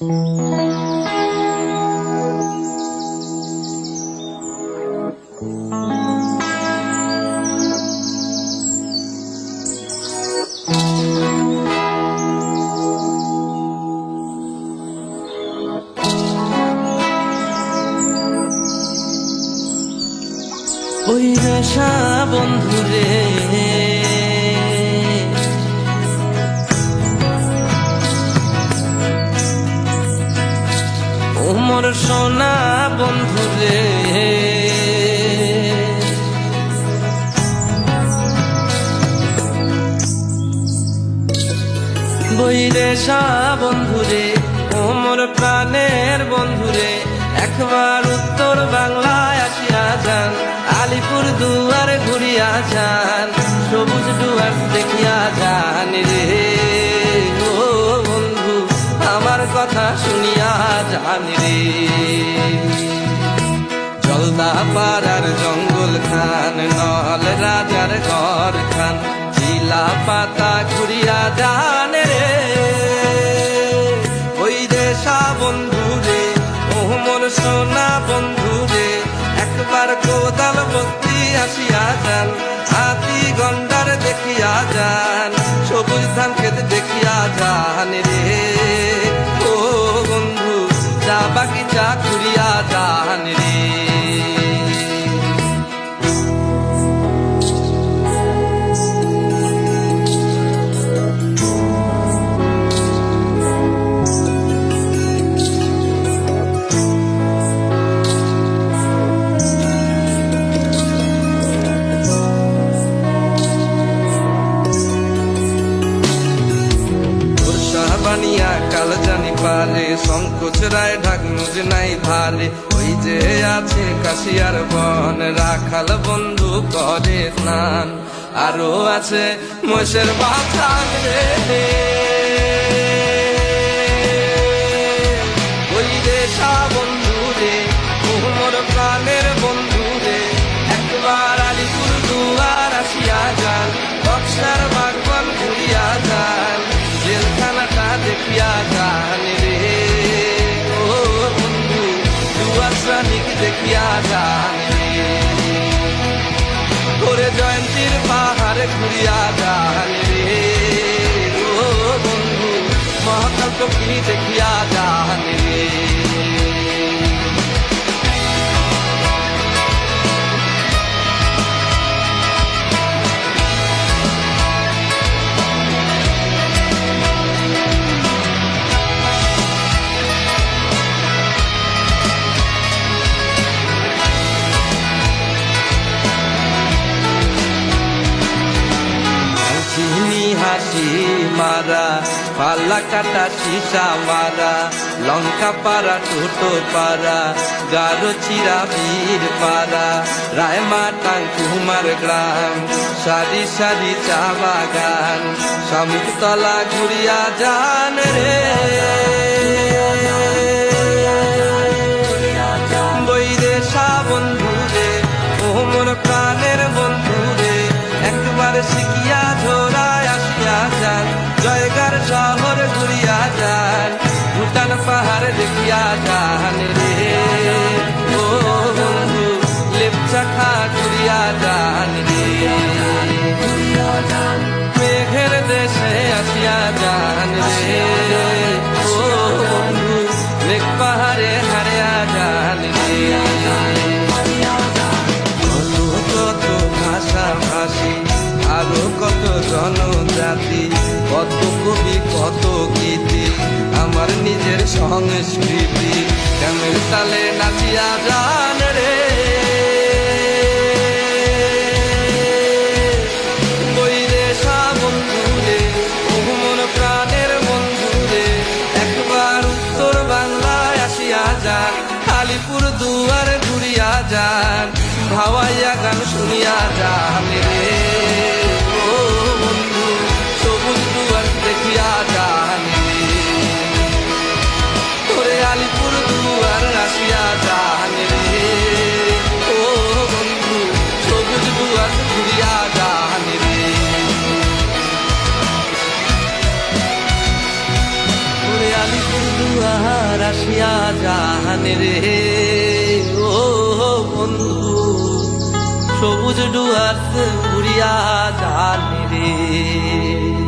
ওই নেশা বন্ধুরে। সোনা বন্ধুরে বৈরেশা বন্ধুরে ওমর প্রাণের বন্ধুরে একবার উত্তর বাংলায় আসিয়া যান, আলিপুর দুয়ার ঘুরিয়া যান, সবুজ দুয়ার দেখিয়া যান রে। কথা শুনিয়া যান রে জলদা পাড়ার জঙ্গল খান নল রাজার ঘর খান চিলা পাতা ঘুরিয়া যান রে। ওই দেশা বন্ধু রে ও মোর সোনা বন্ধু রে, একবার কোদাল ভক্তি কাল জানি পারে সংকোচ রায়, ঢাকনুজ নাই ভারে। ওই যে আছে কাশিয়ার বন, রাখাল বন্ধু করে স্নান। আরও আছে মোষের বাথান রে। ওই রে বন্ধু দেখিয়া যান রে, ও বন্ধু দুয়ার দেখিয়া যান রে ওরে জয়ন্তীর পাহাড়ে ঘুরিয়া যান রে, ও বন্ধু মহাকাল দেখিয়া যান রে? মারা পাল্লা কাটা সীসা মারা, লঙ্কা পাড়া টোটো পাড়া, গারো চিরা বীর পাড়া, রায়মাটাং কুমার গ্রাম, সারি সারি চা বাগান শামুকতলা ঘুরিয়া যান রে। বৈদেশা বন্ধু মেঘ পাহাড়ে হারিয়া রে কত কত ভাষা ভাষী জনজাতি, কত কবি, কত গীতি আমার নিজের সংস্কৃতি তালে নাচিয়া যান আলিপুর দুয়ার ঘুরিয়া যান ভাওয়াইয়া গান শুনিয়া যান। আসিয়া জাহান রে। ও বন্ধু সবুজ ডুয়ার্স উড়িয়া যান রে।